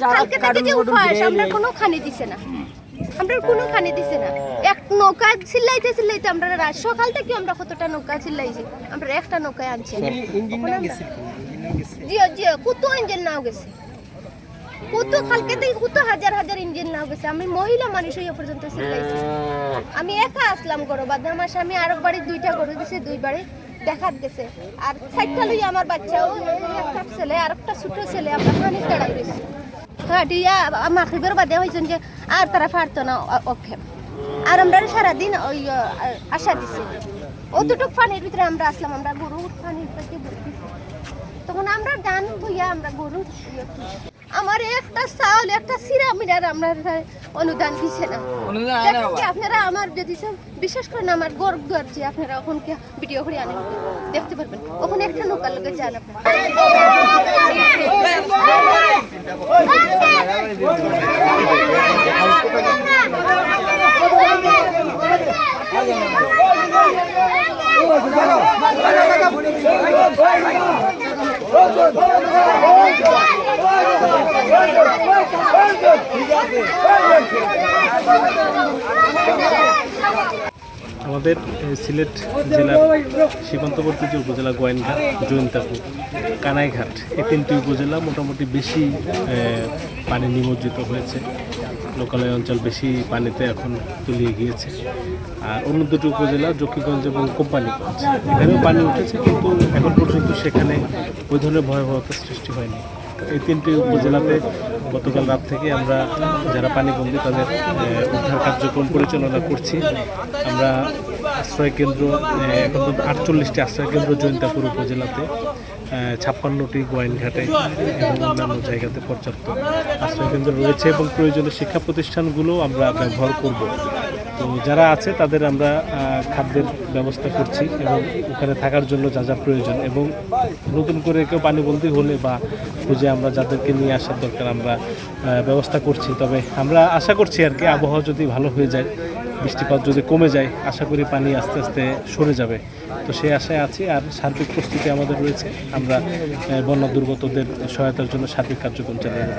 কালকে থেকে যে উপাস আমরা কোনো খানি দিছে না। আমরা কোনো খানি দিছে না। এক নৌকা চিল্লাইতে চিল্লাইতে আমরা সকাল থেকে আমরা কতটা নৌকা চিল্লাইছি আমরা একটা নৌকায় আনছি। না। ওখানে আমরা- জিও জিও কত ইঞ্জিন নাও গেছে। কত কালকে থেকে কত হাজার হাজার ইঞ্জিন নাও গেছে। আমি মহিলা মানুষ হয়ে পর্যন্ত চিল্লাইছি আমি একা আসলাম গরু বাদে আমার স্বামী আরও বাড়ি দুইটা গরু দিছে দুই বাড়ি দেখাত গেছে। আর সাইডটা লই আমার বাচ্চা ও একটা ছেলে আর একটা ছোট ছেলে। আমরা পানি দাঁড়াই রয়েছি দিয়া মাখরিবের বাদে হয়েছেন যে আর তারা পারতো না ওকে আর আমরা সারাদিন ওই আশা দিছে। অতটুক পানির ভিতরে আমরা আসলাম আমরা গরু পানির ভর্তি। তখন আমরা গান ধুইয়া আমরা গরু আমার একটা চাউল একটা সিরা মিরার আমরা অনুদান দিছে না। আপনারা আমার যদি বিশেষ করে না আমার গর্ব যে আপনারা ওখানে ভিডিও করে আনেন দেখতে পারবেন। ওখানে একটা নৌকার লোকে যান আপনারা মানে ঠিক আছে। আমাদের সিলেট জেলার সীমান্তবর্তী যে উপজেলা গোয়েনঘাট জৈন্তাপুর, কানাইঘাট, এই তিনটি উপজেলা মোটামুটি বেশি পানি নিমজ্জিত হয়েছে। লোকালয় অঞ্চল বেশি পানিতে এখন তলিয়ে গিয়েছে। আর অন্য দুটি উপজেলা, জকিগঞ্জ এবং কোম্পানিগঞ্জ, এখানেও পানি উঠেছে, কিন্তু এখন পর্যন্ত সেখানে ওই ধরনের ভয়াবহতার সৃষ্টি হয়নি। এই তিনটি উপজেলাতে গতকাল রাত থেকে আমরা যারা পানিবন্দী তাদের উদ্ধার কার্যক্রম পরিচালনা করছি। আমরা আশ্রয় কেন্দ্র এখন পর্যন্ত আটচল্লিশটি আশ্রয় কেন্দ্র জৈন্তাপুর উপজেলাতে ছাপ্পান্নটি গোয়েনঘাটে এবং অন্যান্য জায়গাতে পর্যাপ্ত আশ্রয় কেন্দ্র রয়েছে এবং প্রয়োজনীয় শিক্ষা প্রতিষ্ঠানগুলো আমরা ব্যবহার করব। তো যারা আছে, তাদের আমরা খাদ্যের ব্যবস্থা করছি এবং ওখানে থাকার জন্য যা যা প্রয়োজন এবং নতুন করে কেউ পানিবন্দী হলে বা খুঁজে আমরা যাদেরকে নিয়ে আসার দরকার আমরা ব্যবস্থা করছি। তবে আমরা আশা করছি আর কি, আবহাওয়া যদি ভালো হয়ে যায়, বৃষ্টিপাত যদি কমে যায়, আশা করি পানি আস্তে আস্তে সরে যাবে। তো সেই আশায় আছি আর সার্বিক প্রস্তুতি আমাদের রয়েছে। আমরা বন্যা দুর্গতদের সহায়তার জন্য সার্বিক কার্যক্রম চালিয়ে যাচ্ছি।